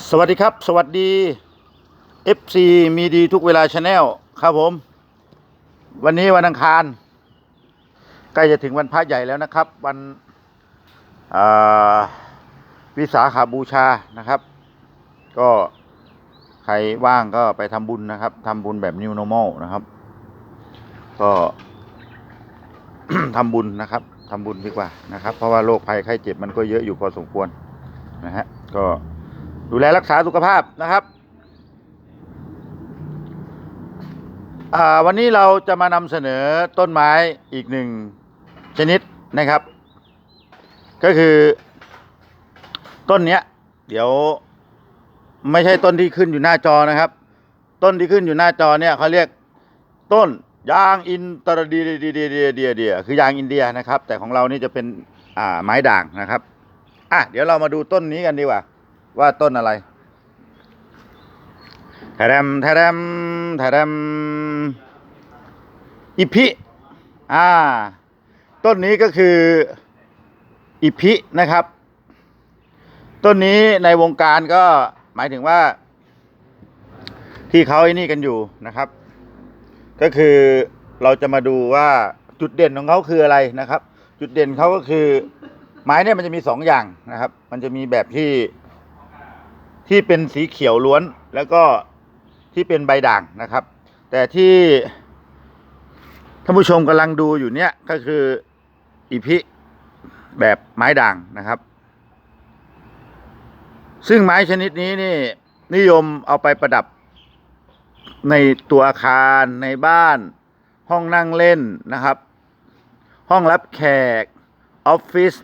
สวัสดีครับ สวัสดี FC มีดีทุกเวลาชาแนลครับผม วันนี้วันอังคารใกล้จะถึงวันพระใหญ่แล้วนะครับ วันวิสาขาบูชานะครับ ก็ใครว่างก็ไปทำบุญนะครับทำบุญแบบ New Normal นะครับ ก็ทำบุญนะครับทำบุญดีกว่านะครับ เพราะว่าโรคภัยไข้เจ็บมันก็เยอะอยู่พอสมควรนะฮะก็ ดูแลรักษาสุขภาพนะครับวันนี้เราจะมานำเสนอต้นไม้อีกหนึ่งชนิดนะครับ ก็คือต้นเนี้ย เดี๋ยวไม่ใช่ต้นที่ขึ้นอยู่หน้าจอนะครับ ต้นที่ขึ้นอยู่หน้าจอเนี่ยเขาเรียกต้นยางอินตรดีเดียเดียเดียเดียเดียคือยางอินเดียนะครับ แต่ของเรานี่จะเป็นอ่าไม้ด่างนะครับอะเดี๋ยวเรามาดูต้นนี้กันดีกว่า ว่าต้นอะไรแทรมแทรมแทรมอิพิอ่า ต้นนี้ก็คืออิพินะครับ ต้นนี้ในวงการก็หมายถึงว่า ที่เขาไอ้นี่กันอยู่นะครับ ก็คือเราจะมาดูว่าจุดเด่นของเขาคืออะไรนะครับ จุดเด่นเขาก็คือ ไม้เนี่ยมันจะมีสองอย่างนะครับ มันจะมีแบบที่ ที่เป็นสีเขียวล้วนแล้วก็ที่เป็นใบด่างนะครับ แต่ที่ท่านผู้ชมกำลังดูอยู่เนี่ยก็คืออีพิแบบไม้ด่างนะครับ ซึ่งไม้ชนิดนี้นี่นิยมเอาไปประดับในตัวอาคารในบ้าน ห้องนั่งเล่นนะครับ ห้องรับแขกออฟฟิศ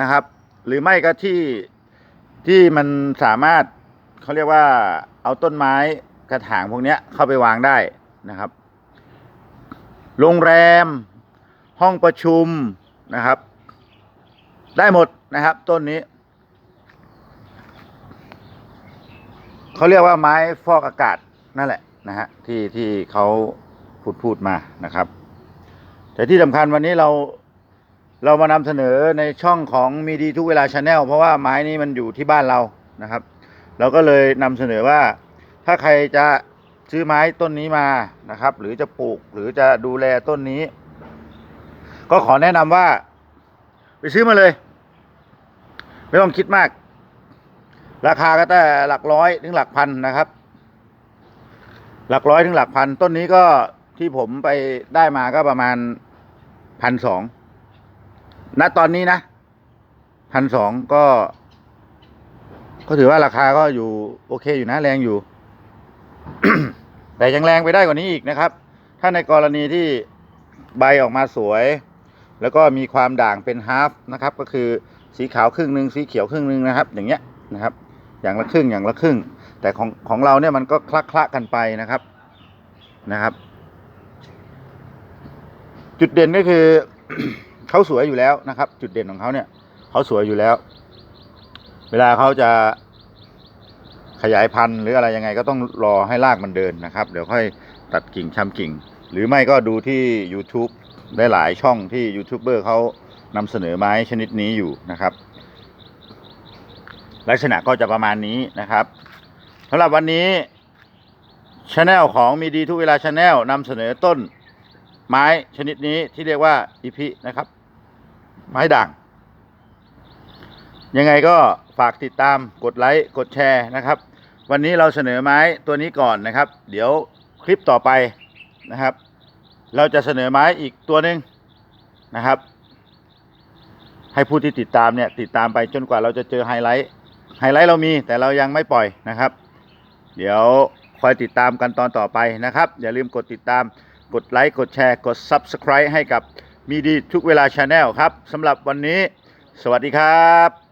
นะครับ หรือไม่ก็ที่ที่มันสามารถ เขาเรียกว่าเอาต้นไม้กระถางพวกนี้เข้าไปวางได้นะครับ โรงแรม ห้องประชุมนะครับ ได้หมดนะครับ ต้นนี้ เขาเรียกว่าไม้ฟอกอากาศนั่นแหละนะฮะที่ที่เขาพูดพูดมานะครับ แต่ที่สำคัญวันนี้เราเรามานำเสนอในช่องของมีดีทุกเวลาชาแนลเพราะว่าไม้นี้มันอยู่ที่บ้านเรานะครับ เราก็เลยนำเสนอว่า ถ้าใครจะซื้อไม้ต้นนี้มานะครับ หรือจะปลูกหรือจะดูแลต้นนี้ ก็ขอแนะนำว่า ไปซื้อมาเลย ไม่ต้องคิดมาก ราคาก็แต่หลักร้อยถึงหลักพันนะครับ หลักร้อยถึงหลักพัน ต้นนี้ก็ที่ผมไปได้มาก็ประมาณพันสองณตอนนี้นะพันสองก็ ก็ถือว่าราคาก็อยู่โอเคอยู่นะแรงอยู่ แต่ยังแรงไปได้กว่านี้อีกนะครับ ถ้าในกรณีที่ใบออกมาสวย แล้วก็มีความด่างเป็นฮาฟนะครับ ก็คือสีขาวครึ่งหนึ่งสีเขียวครึ่งหนึ่งนะครับ อย่างเงี้ยนะครับ อย่างละครึ่งอย่างละครึ่ง แต่ของของเราเนี่ยมันก็คละคละกันไปนะครับนะครับ จุดเด่นก็คือเขาสวยอยู่แล้วนะครับ จุดเด่นของเขาเนี่ยเขาสวยอยู่แล้ว เวลาเขาจะขยายพันธุ์หรืออะไรยังไงก็ต้องรอให้รากมันเดินนะครับ เดี๋ยวค่อยตัดกิ่งชำกิ่ง หรือไม่ก็ดูที่ YouTube ได้หลายช่องที่ยูทูบเบอร์เขานำเสนอไม้ชนิดนี้อยู่นะครับ ลักษณะก็จะประมาณนี้นะครับสำหรับวันนี้ช anel ของมีดีทุกเวลาช anel นำเสนอต้นไม้ชนิดนี้ที่เรียกว่าอีพินะครับ ไม้ด่าง ยังไงก็ฝากติดตามกดไลค์กดแชร์นะครับ วันนี้เราเสนอไม้ตัวนี้ก่อนนะครับ เดี๋ยวคลิปต่อไปนะครับ เราจะเสนอไม้อีกตัวหนึ่งนะครับ ให้ผู้ที่ติดตามเนี่ยติดตามไปจนกว่าเราจะเจอไฮไลท์ไฮไลท์เรามีแต่เรายังไม่ปล่อยนะครับ เดี๋ยวคอยติดตามกันตอนต่อไปนะครับ อย่าลืมกดติดตามกดไลค์กดแชร์กด Subscribe ให้กับมีดีทุกเวลาชาแนลครับสำหรับวันนี้ สวัสดีครับ